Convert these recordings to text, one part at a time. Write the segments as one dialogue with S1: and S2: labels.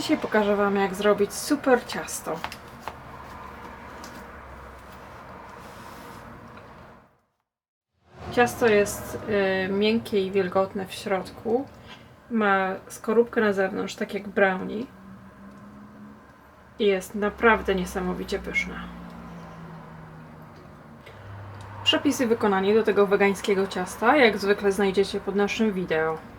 S1: Dzisiaj pokażę Wam, jak zrobić super ciasto. Ciasto jest y, miękkie i wilgotne w środku. Ma skorupkę na zewnątrz, tak jak brownie. I jest naprawdę niesamowicie pyszne. Przepisy wykonania do tego wegańskiego ciasta, jak zwykle znajdziecie pod naszym wideo.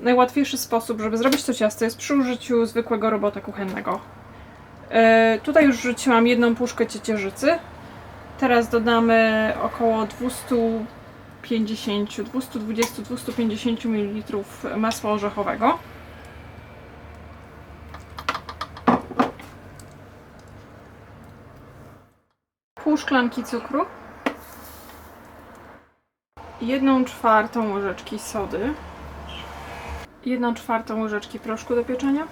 S1: Najłatwiejszy sposób, żeby zrobić to ciasto jest przy użyciu zwykłego robota kuchennego. E, tutaj już wrzuciłam jedną puszkę ciecierzycy. Teraz dodamy około 250, 220, 250 ml masła orzechowego. Pół szklanki cukru. Jedną czwartą łyżeczki sody. Jedną czwartą łyżeczki proszku do pieczenia.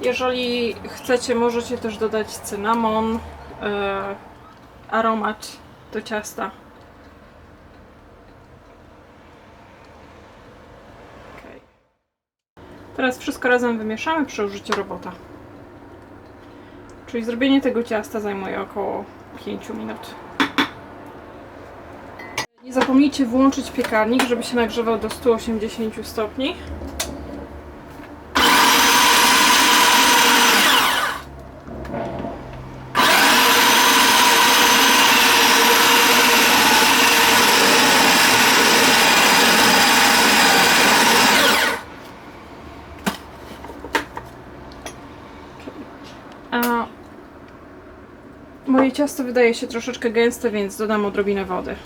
S1: Jeżeli chcecie, możecie też dodać cynamon, e, aromat do ciasta. Okej. Teraz wszystko razem wymieszamy przy użyciu robota. Czyli zrobienie tego ciasta zajmuje około 5 minut. Nie zapomnijcie włączyć piekarnik, żeby się nagrzewał do 180 stopni. Moje ciasto wydaje się troszeczkę gęste, więc dodam odrobinę wody.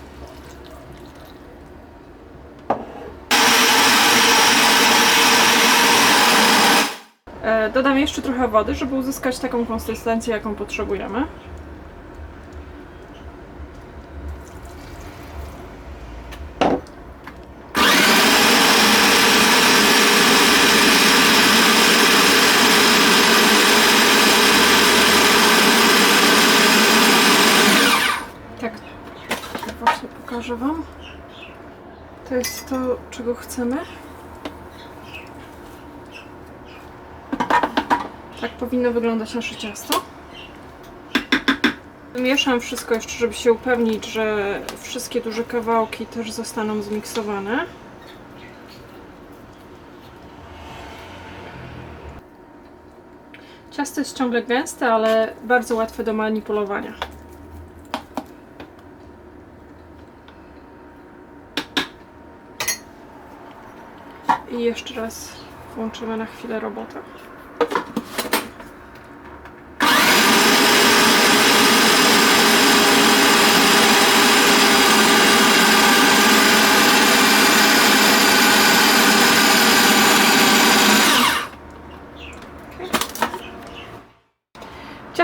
S1: Dodam jeszcze trochę wody, żeby uzyskać taką konsystencję, jaką potrzebujemy. Tak, właśnie pokażę Wam. To jest to, czego chcemy. Tak powinno wyglądać nasze ciasto. Wymieszam wszystko jeszcze, żeby się upewnić, że wszystkie duże kawałki też zostaną zmiksowane. Ciasto jest ciągle gęste, ale bardzo łatwe do manipulowania. I jeszcze raz włączymy na chwilę robotę.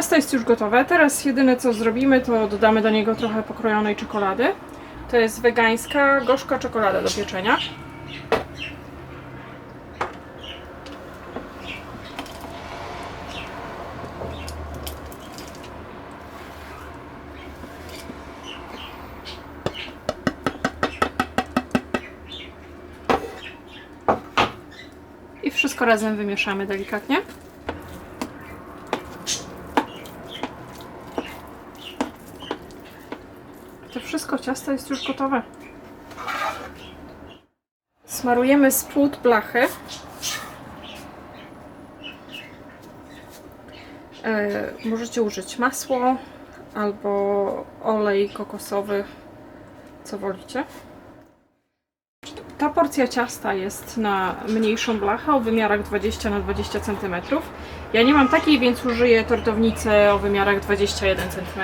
S1: Ciasto jest już gotowe. Teraz jedyne co zrobimy, to dodamy do niego trochę pokrojonej czekolady. To jest wegańska, gorzka czekolada do pieczenia. I wszystko razem wymieszamy delikatnie. To wszystko ciasto jest już gotowe. Smarujemy spód blachy. E, możecie użyć masło albo olej kokosowy, co wolicie. Ta porcja ciasta jest na mniejszą blachę o wymiarach 20 na 20 cm. Ja nie mam takiej, więc użyję tortownicy o wymiarach 21 cm.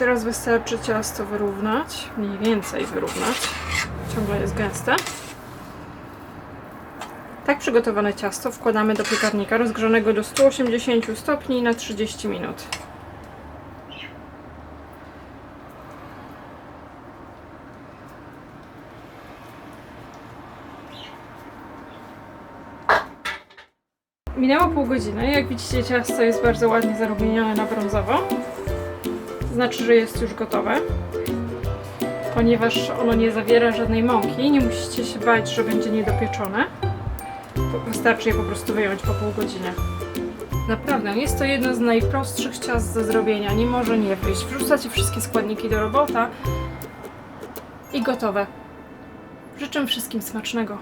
S1: Teraz wystarczy ciasto wyrównać, mniej więcej wyrównać. Ciągle jest gęste. Tak przygotowane ciasto wkładamy do piekarnika rozgrzanego do 180 stopni na 30 minut. Minęło pół godziny. Jak widzicie, ciasto jest bardzo ładnie zarumienione na brązowo. Znaczy, że jest już gotowe. Ponieważ ono nie zawiera żadnej mąki, nie musicie się bać, że będzie niedopieczone. Wystarczy je po prostu wyjąć po pół godziny. Naprawdę, jest to jedno z najprostszych ciast do zrobienia. Nie może nie wyjść. Wrzucacie wszystkie składniki do robota i gotowe. Życzę wszystkim smacznego.